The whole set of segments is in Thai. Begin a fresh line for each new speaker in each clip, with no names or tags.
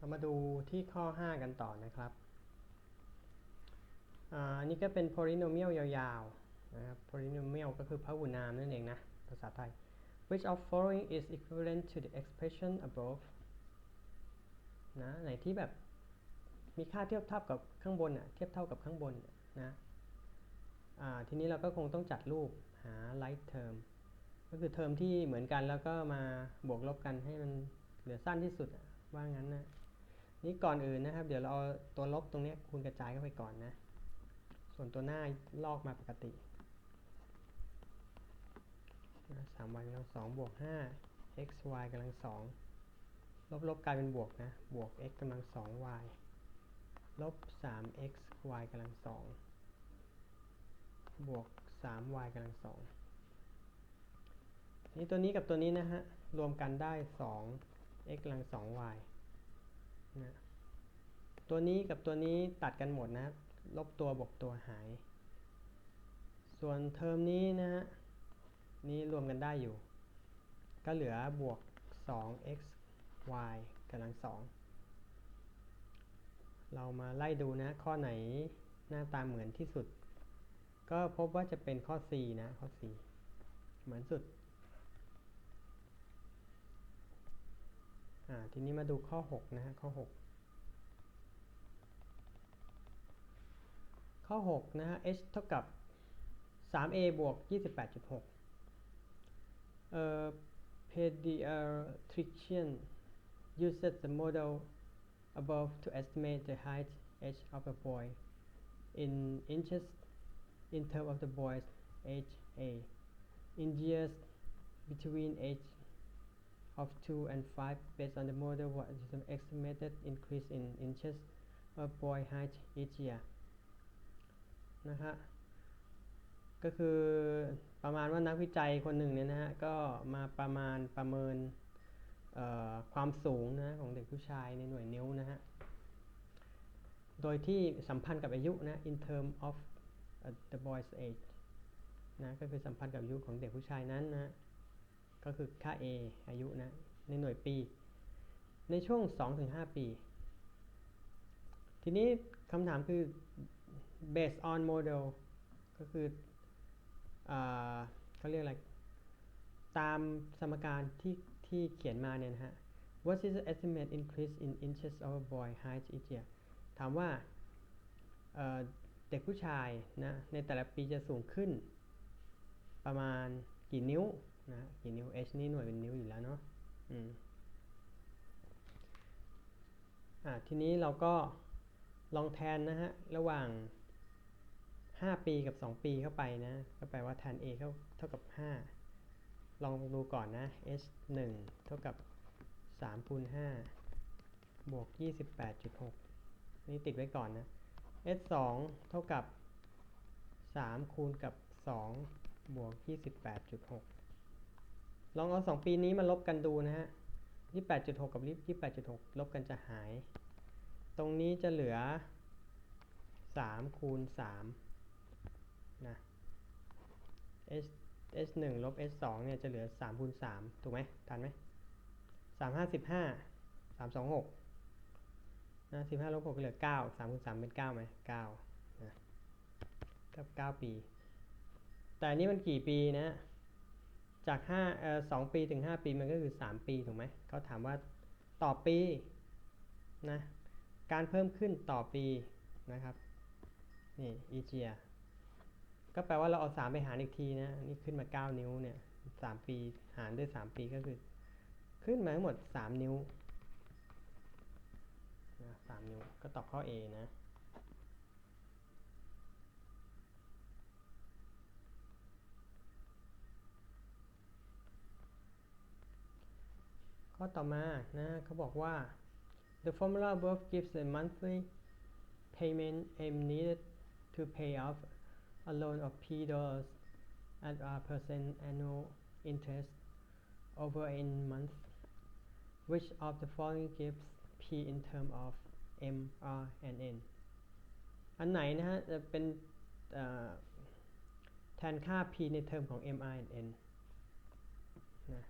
เรามาดูที่ข้อ 5 กันต่อนะครับอันนี้ก็เป็น polynomial ยาวๆนะครับ polynomial ก็คือพหุนามนั่นเองนะ ภาษาไทย which of following is equivalent to the expression above นะไหนที่แบบมีค่าเทียบเท่ากับข้างบนอะเทียบเท่ากับข้างบนนะทีนี้เราก็คงต้องจัดรูปหา like term ก็คือเทอมที่เหมือนกันแล้วก็มาบวกลบกันให้มันเหลือสั้นที่สุดอะว่างั้นนะ นี่ก่อนอื่นนะครับ เดี๋ยวเราเอาตัวลบตรงนี้คูณกระจายเข้าไปก่อนนะ ส่วนตัวหน้าลอกมาปกติสามวันกำลังสองบวกห้า x y กำลังสองลบลบกลายเป็นบวกนะ บวก x กำลังสอง y ลบสาม x y กำลังสอง บวกสาม y กำลังสอง นี่ตัวนี้กับตัวนี้นะฮะ รวมกันได้สอง x กำลังสอง y นะตัวนี้กับตัวนี้ตัดกันหมดนะลบตัวบวกตัวหาย ส่วนเทอมนี้นะฮะนี่รวมกันได้อยู่ ก็เหลือบวก 2x y กำลังสองเรามาไล่ดูนะ ข้อไหนหน้าตาเหมือนที่สุด ก็พบว่าจะเป็นข้อ C นะ ข้อ C เหมือนสุด อ่า ทีนี้มาดูข้อ 6 นะฮะข้อ 6 ข้อ 6 นะฮะ h เท่ากับ 3a บวก 28.6 เอ่อ pediatrician uses the model above to estimate the height h of a boy in inches in terms of the boy's age a in years between age of 2 and 5 based on the model what is the estimated increase in inches of boy height each year นะฮะก็คือประมาณว่านักวิจัยคนหนึ่งเนี่ยนะฮะก็มาประมาณประเมินความสูงนะของเด็กผู้ชายในหน่วยนิ้วนะฮะ โดยที่สัมพันธ์กับอายุนะ in term of uh, the boy's age นะก็คือสัมพันธ์กับอายุของเด็กผู้ชายนั้นนะ ก็คือค่า a อายุนะ ในหน่วยปี ในช่วง 2-5 ปี ทีนี้คำถามคือ based on model ก็คืออเขาเรียกอะไร ตามสมการที่ที่เขียนมาเนี่ยนะฮะ What is the estimate increase in inches of a boy height each year ถามว่าเเด็กผู้ชายนะในแต่ละปีจะสูงขึ้น ประมาณกี่นิ้ว นะกี่นิ้ว h นี่หน่วยเป็นนิ้วอยู่แล้วเนาะอืมอ่าทีนี้เราก็ลองแทนนะฮะ ระหว่าง 5 ปีกับ 2 ปีเข้าไปนะ ก็แปลว่าแทน a เท่าเท่ากับ 5 ลองดูก่อนนะ h 1เท่ากับ3คูณ5บวก 28.6 นี่ติดไว้ก่อนนะ h 2เท่ากับ3คูณกับ 2 บวก 28.6 ลองเอา 2 ปีนี้มาลบกันดูนะฮะ28.6กับ28.6ลบกันจะหาย ตรงนี้จะเหลือ3คูณ3นะ h h 1ลบ h 2เนี่ยจะเหลือ3คูณ3ถูกไหมทันไหม3 5 15 3 2 6นะ15ลบ6ก็เหลือ9 3คูณ3เป็น9ไหม9นะกับ9ปี แต่อันนี้มันกี่ปีนะ จาก5เอ่อ2ปีถึง 5 ปีมันก็คือ 3 ปีถูกไหมเขาถามว่าต่อปีนะการเพิ่มขึ้นต่อปีนะครับนี่ each year ก็แปลว่าเราเอา 3 ไปหารอีกทีนะนี่ขึ้นมา 9 นิ้วเนี่ย3ปีหารด้วย 3 ปีก็คือ ขึ้นมาทั้งหมด 3 นิ้วนะ3นิ้วก็ตอบข้อ A นะ ข้อต่อมานะเขาบอกว่า the formula above gives a monthly payment M needed to pay off a loan of P dollars at a percent annual interest over n months which of the following gives P in term of M R and N อันไหนนะฮะจะเป็นแทนค่า P ในเทอมของ M R and N นะ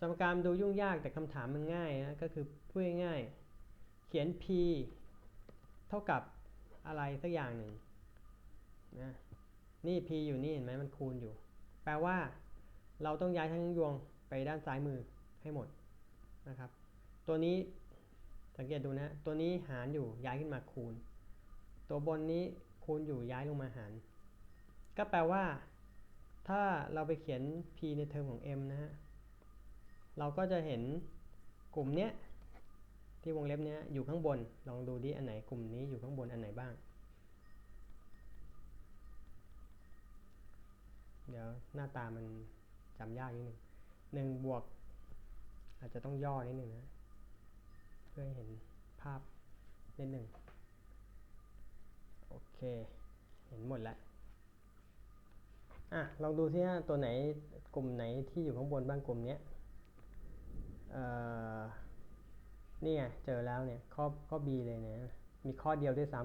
สมการดูยุ่งยากแต่คำถามมันง่ายนะก็คือพูดง่ายเขียน p เท่ากับอะไรสักอย่างหนึ่งนะนี่ p อยู่นี่เห็นไหมมันคูณอยู่ แปลว่า เราต้องย้ายทั้งยวงไปด้านซ้ายมือให้หมดนะครับ ตัวนี้สังเกตดูนะ ตัวนี้หารอยู่ย้ายขึ้นมาคูณ ตัวบนนี้คูณอยู่ย้ายลงมาหาร ก็แปลว่า ถ้าเราไปเขียน p ในเทอมของ m นะฮะ เราก็จะเห็นกลุ่มเนี้ยที่วงเล็บเนี้ยอยู่ข้างบน ลองดูดิอันไหนกลุ่มนี้อยู่ข้างบนอันไหนบ้าง เดี๋ยวหน้าตามันจำยากนิดหนึ่งหนึ่งบวก อาจจะต้องย่อนิดหนึ่งนะ เพื่อให้เห็นภาพนิดหนึ่งโอเค เห็นหมดแล้วอะลองดูซิว่ตัวไหนกลุ่มไหนที่อยู่ข้างบนบ้างกลุ่มเนี้ย นี่ไงเจอแล้วเนี่ยข้อข้อ B เลยเนี่ยมีข้อเดียวด้วยซ้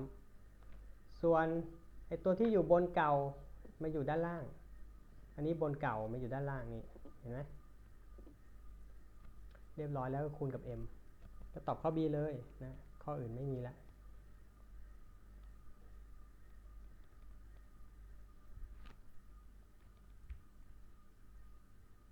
ำส่วนไอตัวที่อยู่บนเก่ามาอยู่ด้านล่าง อันนี้บนเก่ามาอยู่ด้านล่างนี่เห็นไหมเรียบร้อยแล้วก็คูณกับ m ก็ตอบข้อ B เลยนะข้ออื่นไม่มีละ